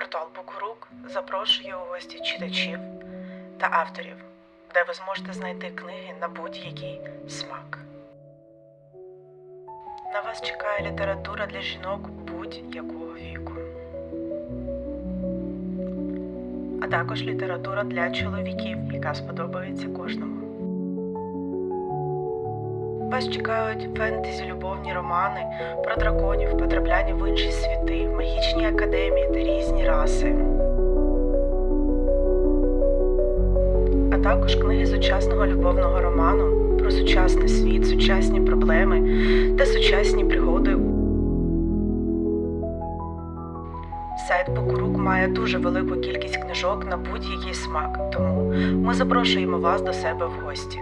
Портал Букурук запрошує у гості читачів та авторів, де ви зможете знайти книги на будь-який смак. На вас чекає література для жінок будь-якого віку. А також література для чоловіків, яка сподобається кожному. Вас чекають фентезі любовні романи про драконів, потрапляння в інші світи, академії та різні раси. А також книги сучасного любовного роману про сучасний світ, сучасні проблеми та сучасні пригоди. Сайт Букурук має дуже велику кількість книжок на будь-який смак, тому ми запрошуємо вас до себе в гості.